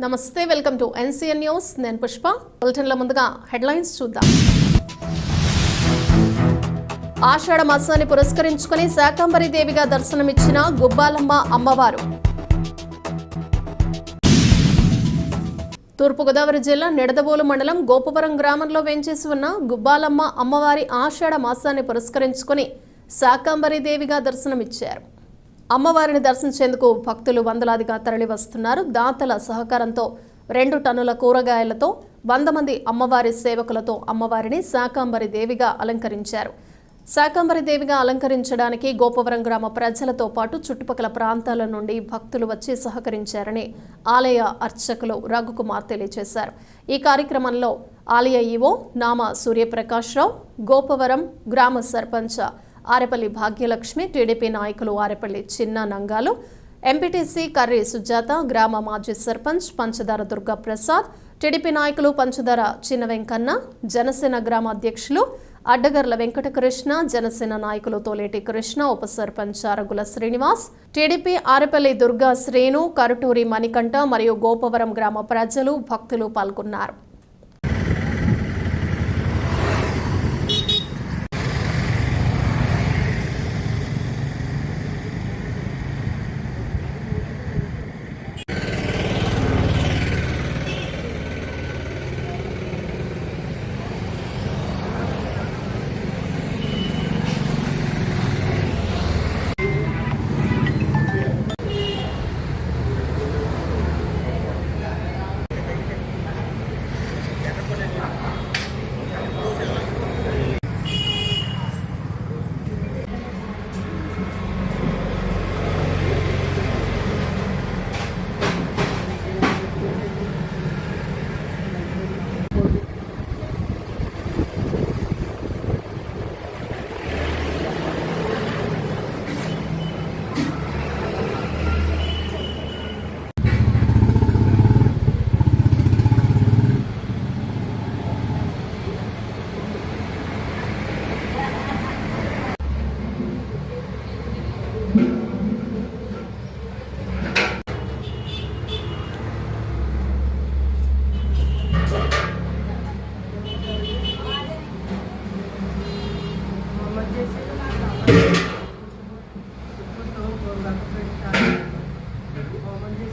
నమస్తే welcome to NCN news. నేను పుష్ప. బులెటిన్ల ముందుగా హెడ్లైన్స్ చూద్దాం. ఆషాఢ మాసాన్ని పురస్కరించుకుని శాకంబరి దేవిగా దర్శనమిచ్చిన గుబ్బాలమ్మ అమ్మవారు. తూర్పుగోదావరి జిల్లా నిడదవోలు మండలం గోపవరం గ్రామంలో వేంచేసి ఉన్న గుబ్బాలమ్మ అమ్మవారి ఆషాఢ మాసాన్ని పురస్కరించుకుని శాకంబరి దేవిగా దర్శనమిచ్చారు. అమ్మవారిని దర్శించేందుకు భక్తులు వందలాదిగా తరలి వస్తున్నారు దాతల సహకారంతో రెండు టన్నుల కూరగాయలతో వంద మంది అమ్మవారి సేవకులతో అమ్మవారిని శాకాంబరి దేవిగా అలంకరించారు. శాకంబరి దేవిగా అలంకరించడానికి గోపవరం గ్రామ ప్రజలతో పాటు చుట్టుపక్కల ప్రాంతాల నుండి భక్తులు వచ్చి సహకరించారని ఆలయ అర్చకులు రఘుకుమార్ తెలియజేశారు. ఈ కార్యక్రమంలో ఆలయ ఈవో నామ సూర్యప్రకాశ్రావు గోపవరం గ్రామ సర్పంచ్ ఆరపల్లి భాగ్యలక్ష్మి టీడీపీ నాయకులు ఆరపల్లి చిన్న నంగాలు ఎంపీటీసీ కర్రీ సుజాత గ్రామ మాజీ సర్పంచ్ పంచదార దుర్గా ప్రసాద్ టీడీపీ నాయకులు పంచదార చిన్న వెంకన్న జనసేన గ్రామ అధ్యక్షులు అడ్డగర్ల వెంకటకృష్ణ జనసేన నాయకులు తోలేటి కృష్ణ ఉప సర్పంచ్ అరగుల శ్రీనివాస్ టీడీపీ ఆరపల్లి దుర్గా శ్రేణు కరుటూరి మణికంఠ మరియు గోపవరం గ్రామ ప్రజలు భక్తులు పాల్గొన్నారు.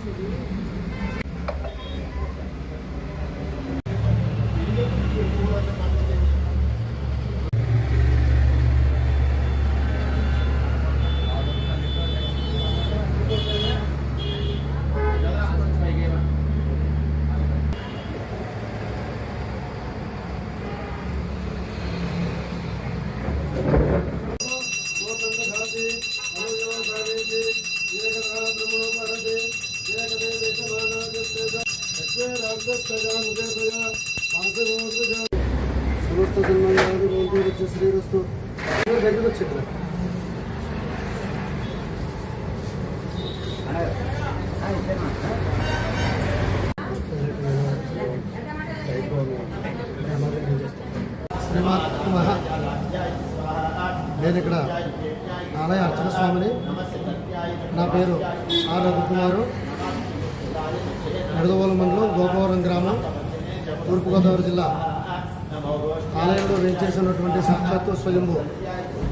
Thank you. అది ముందు వచ్చి శ్రీరస్తు దగ్గరకు వచ్చేట్లా నేను ఇక్కడ ఆలయ అర్చన స్వామిని. నా పేరు ఆర్ రఘుకుమారు. నడుదవోల మండలం గోపవరం గ్రామం తూర్పుగోదావరి జిల్లా. ఆలయంలో వేంచేసినటువంటి సాక్షాత్తు స్వయంభూ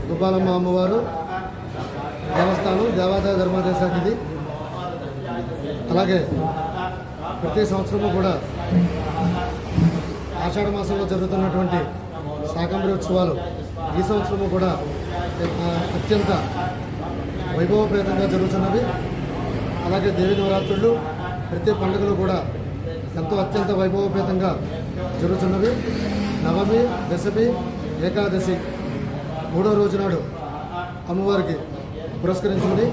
గోపాలమ్మ అమ్మవారు దేవస్థానం దేవాదాయ ధర్మాదాయ శాఖ ఇది అలాగే ప్రతి సంవత్సరము కూడా ఆషాఢ మాసంలో జరుగుతున్నటువంటి శాకంబరి ఉత్సవాలు ఈ సంవత్సరము కూడా అత్యంత వైభవప్రేతంగా జరుగుతున్నవి. అలాగే దేవి నవరాత్రులు ప్రతి పండుగలు కూడా ఎంతో అత్యంత వైభవపేతంగా జరుగుతున్నవి. నవమి దశమి ఏకాదశి మూడో రోజు నాడు అమ్మవారికి పురస్కరించండి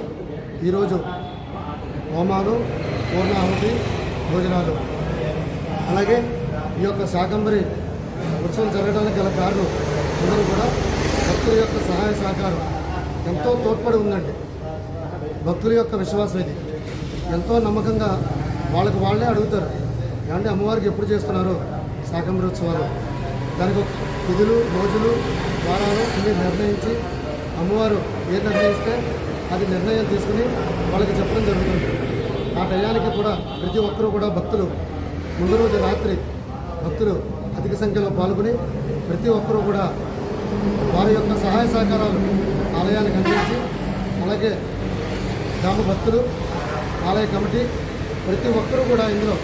ఈరోజు హోమాలు పూర్ణాహుతి భోజనాలు. అలాగే ఈ యొక్క శాకంబరి ఉత్సవం జరగడానికి గల కారణం అందరూ కూడా భక్తుల యొక్క సహాయ సహకారం ఎంతో తోడ్పడి ఉందండి. భక్తుల యొక్క విశ్వాసం ఇది. ఎంతో నమ్మకంగా వాళ్ళకి వాళ్ళే అడుగుతారు ఏమంటే అమ్మవారికి ఎప్పుడు చేస్తున్నారు శాకంబరి ఉత్సవాలు? దానికి ఒక తిథులు రోజులు వారాలు ఇవి నిర్ణయించి అమ్మవారు ఏ నిర్ణయిస్తే అది నిర్ణయం తీసుకుని వాళ్ళకి చెప్పడం జరుగుతుంది. ఆ టయానికి కూడా ప్రతి ఒక్కరూ కూడా భక్తులు. ముందు రోజు రాత్రి భక్తులు అధిక సంఖ్యలో పాల్గొని ప్రతి ఒక్కరూ కూడా వారి యొక్క సహాయ సహకారాలు ఆలయానికి అందించి అలాగే గ్రామ భక్తులు ఆలయ కమిటీ ప్రతి ఒక్కరూ కూడా ఇందులో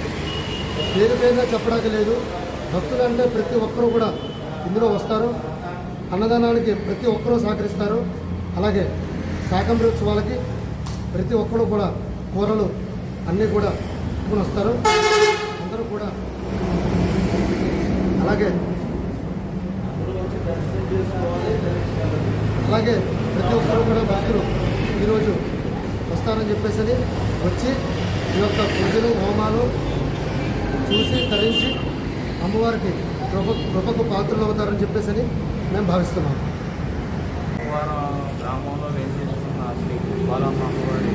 పేరు పేరుగా చెప్పడానికి లేదు. భక్తులు అంటే ప్రతి ఒక్కరూ కూడా ఇందులో వస్తారు. అన్నదానానికి ప్రతి ఒక్కరూ సహకరిస్తారు. అలాగే శాకంబరి ఉత్సవాలకి ప్రతి ఒక్కరూ కూడా కూరలు అన్నీ కూడా తీసుకుని వస్తారు. అందరూ కూడా అలాగే అలాగే ప్రతి ఒక్కరూ కూడా భక్తులు ఈరోజు వస్తారని చెప్పేసి వచ్చి ఈ యొక్క పూజలు హోమాలు చూసి తరించి అమ్మవారికి కృప కృపకు పాత్రలు అవుతారని చెప్పేసి మేము భావిస్తున్నాం. వారం గ్రామంలో వేసేసుకున్న శ్రీ బాలమ్మ అమ్మవారి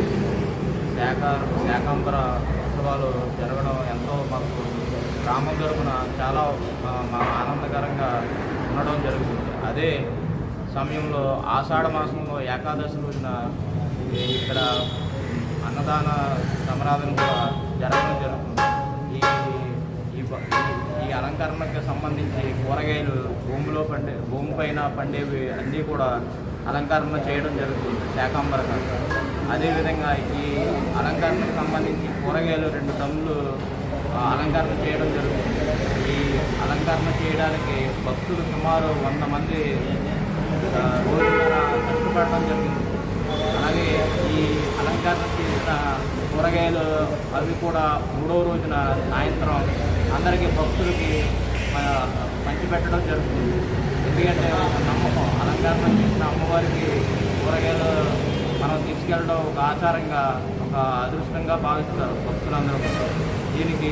శాఖ శాకాంబర ఉత్సవాలు జరగడం ఎంతో మాకు గ్రామం తరపున చాలా ఆనందకరంగా ఉండడం జరుగుతుంది. అదే సమయంలో ఆషాఢ మాసంలో ఏకాదశి రోజున ఇక్కడ అన్నదాన సమరాధన కూడా జరగడం జరుగుతుంది. ఈ ఈ ఈ- అలంకరణకు సంబంధించి కూరగాయలు భూమిలో పండే భూమి పైన పండేవి అన్నీ కూడా అలంకరణ చేయడం జరుగుతుంది శాకాంబరంగా అదేవిధంగా ఈ అలంకరణకు సంబంధించి కూరగాయలు రెండు టన్నులు అలంకరణ చేయడం జరుగుతుంది. ఈ అలంకరణ చేయడానికి భక్తులు సుమారు వంద మంది ఆ, కష్టపడడం జరిగింది అలాగే ఈ అలంకరణ చేసిన కూరగాయలు అవి కూడా మూడవ రోజున సాయంత్రం అందరికీ భక్తులకి పంచిపెట్టడం జరుగుతుంది ఎందుకంటే నమ్మకం అలంకరణ చేసిన అమ్మవారికి కూరగాయలు మనం తీసుకెళ్ళడం ఒక ఆచారంగా ఒక అదృష్టంగా భావిస్తారు భక్తులందరూ కూడా. దీనికి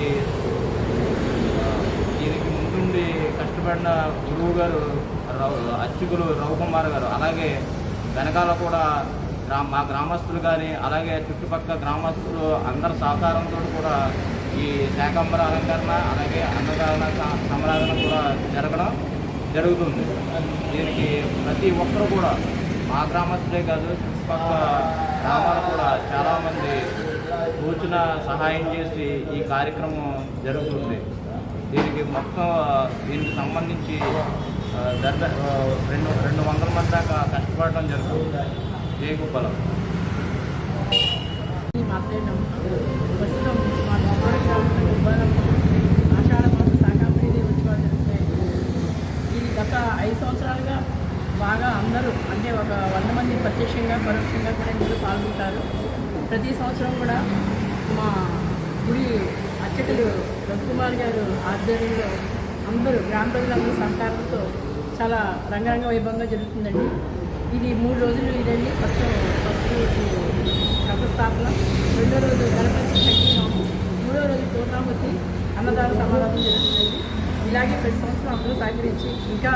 దీనికి ముందుండి కష్టపడిన గురువు గారు అర్చకులు రవికుమార్ గారు అలాగే వెనకాల కూడా గ్రా మా గ్రామస్తులు కానీ అలాగే చుట్టుపక్కల గ్రామస్తులు అందరి సహకారంతో కూడా ఈ శాకంబర అలంకరణ అలాగే అన్నదాన స- సమరాధన కూడా జరగడం జరుగుతుంది. దీనికి ప్రతి ఒక్కరు కూడా మా గ్రామస్తులే కాదు చుట్టుపక్కల గ్రామాలు కూడా చాలామంది సూచన సహాయం చేసి ఈ కార్యక్రమం జరుగుతుంది. దీనికి మొత్తం దీనికి సంబంధించి దగ్గర రెండు రెండు వందల మంది దాకా కష్టపడటం జరుగుతుంది. జయగోపాలం మాట్లాడినాం ప్రస్తుతం మా గోపాల గ్రామంలో ఉద్వానం ఆషాఢ మాస శాకాంబరి ఉత్సవాలు జరుగుతాయి ఇది గత ఐదు సంవత్సరాలుగా బాగా అందరూ అంటే ఒక వంద మంది ప్రత్యక్షంగా పరోక్షంగా కూడా ఇందులో పాల్గొంటారు. ప్రతి సంవత్సరం కూడా మా గుడి అర్చకులు రవికుమార్ గారు ఆధ్వర్యంలో అందరూ గ్రామ ప్రజలందరూ సహకారంతో చాలా రంగరంగ వైభవంగా జరుగుతుందండి. ఇది మూడు రోజులు ఇదండి. ఫస్ట్ ఫస్ట్ రోజు రథస్థాపన రెండో రోజు గణపతి శక్తి మూడో రోజు పూర్ణామూర్తి అన్నదాన సమారాధన జరుగుతుంది ఇలాగే ప్రతి సంవత్సరం అందరూ సహకరించి ఇంకా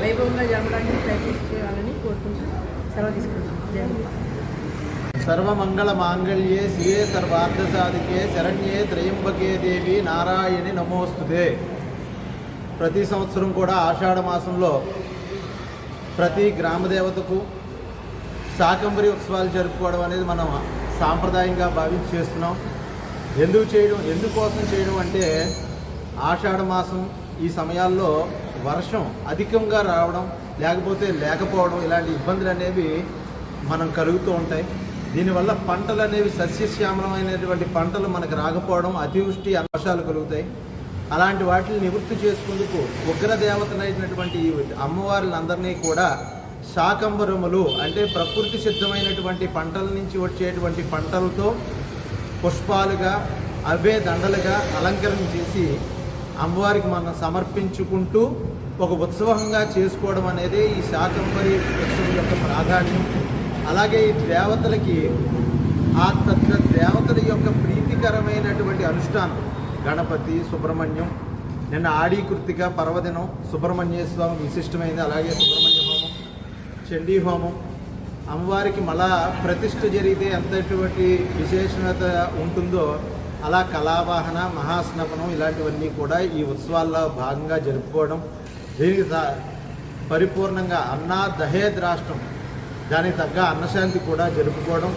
వైభవంగా జరగడానికి ప్రయత్నించాలని కోరుకుంటూ సెలవు తీసుకుంటున్నాం. జై సర్వమంగళ మాంగళ్యే శివే సర్వార్థ సాధికే శరణ్యే త్రయంబకే దేవి నారాయణి నమోస్తుదే ప్రతి సంవత్సరం కూడా ఆషాఢ మాసంలో ప్రతి గ్రామ దేవతకు శాకంబరి ఉత్సవాలు జరుపుకోవడం అనేది మనం సాంప్రదాయంగా భావించి చేస్తున్నాం. ఎందుకు చేయడం ఎందుకోసం చేయడం అంటే ఆషాఢ మాసం ఈ సమయాల్లో వర్షం అధికంగా రావడం లేకపోతే లేకపోవడం ఇలాంటి ఇబ్బందులు అనేవి మనం కలుగుతూ ఉంటాయి. దీనివల్ల పంటలు అనేవి సస్యశ్యామలమైనటువంటి పంటలు మనకు రాకపోవడం అతివృష్టి అంశాలు కలుగుతాయి. అలాంటి వాటిని నివృత్తి చేసుకుందుకు ఉగ్ర దేవతలైనటువంటి ఈ అమ్మవారులందరినీ కూడా శాకంబరములు అంటే ప్రకృతి సిద్ధమైనటువంటి పంటల నుంచి వచ్చేటువంటి పంటలతో పుష్పాలుగా అవే దండలుగా అలంకరణ చేసి అమ్మవారికి మనం సమర్పించుకుంటూ ఒక ఉత్సవంగా చేసుకోవడం అనేది ఈ శాకంబరి ఉత్సవం యొక్క ప్రాధాన్యం. అలాగే ఈ దేవతలకి ఆ తత్వ దేవతల యొక్క ప్రీతికరమైనటువంటి అనుష్ఠానం. గణపతి సుబ్రహ్మణ్యం నిన్న ఆడి కృతిక పర్వదినం సుబ్రహ్మణ్య స్వామి విశిష్టమైనది అలాగే సుబ్రహ్మణ్య హోమం చండీ హోమం. అమ్మవారికి మళ్ళా ప్రతిష్ఠ జరిగితే ఎంతటువంటి విశేషత ఉంటుందో అలా కళావాహన మహాస్నపనం ఇలాంటివన్నీ కూడా ఈ ఉత్సవాల్లో భాగంగా జరుపుకోవడం దీనికి పరిపూర్ణంగా అన్నా దహేద్ రాష్ట్రం దానికి తగ్గ అన్నశాంతి కూడా జరుపుకోవడం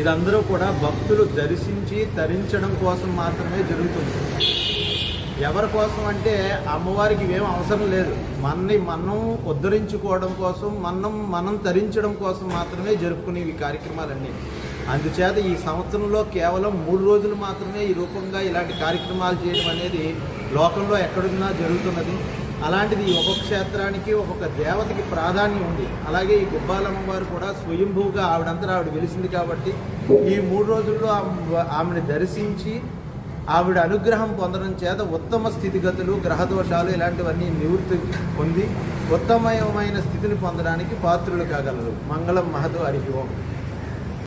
ఇదందరూ కూడా భక్తులు దర్శించి తరించడం కోసం మాత్రమే జరుగుతుంది. ఎవరి కోసం అంటే అమ్మవారికి ఏం అవసరం లేదు. మనని మనం ఉద్ధరించుకోవడం కోసం మనం మనం తరించడం కోసం మాత్రమే జరుపుకునే ఈ కార్యక్రమాలన్నీ. అందుచేత ఈ సంవత్సరంలో కేవలం మూడు రోజులు మాత్రమే ఈ రూపంగా ఇలాంటి కార్యక్రమాలు చేయడం అనేది లోకంలో ఎక్కడున్నా జరుగుతున్నది. అలాంటిది ఒక్కొక్క క్షేత్రానికి ఒక్కొక్క దేవతకి ప్రాధాన్యం ఉంది. అలాగే ఈ గుబ్బాలమ్మ వారు కూడా స్వయంభూగా ఆవిడంతా ఆవిడ వెలిసింది కాబట్టి ఈ మూడు రోజుల్లో ఆమె- ఆమెను దర్శించి ఆవిడ అనుగ్రహం పొందడం చేత ఉత్తమ స్థితిగతులు గ్రహదోషాలు ఇలాంటివన్నీ నివృత్తి పొంది ఉత్తమమైన స్థితిని పొందడానికి పాత్రులు కాగలరు. మంగళం మహదు హరి ఓం.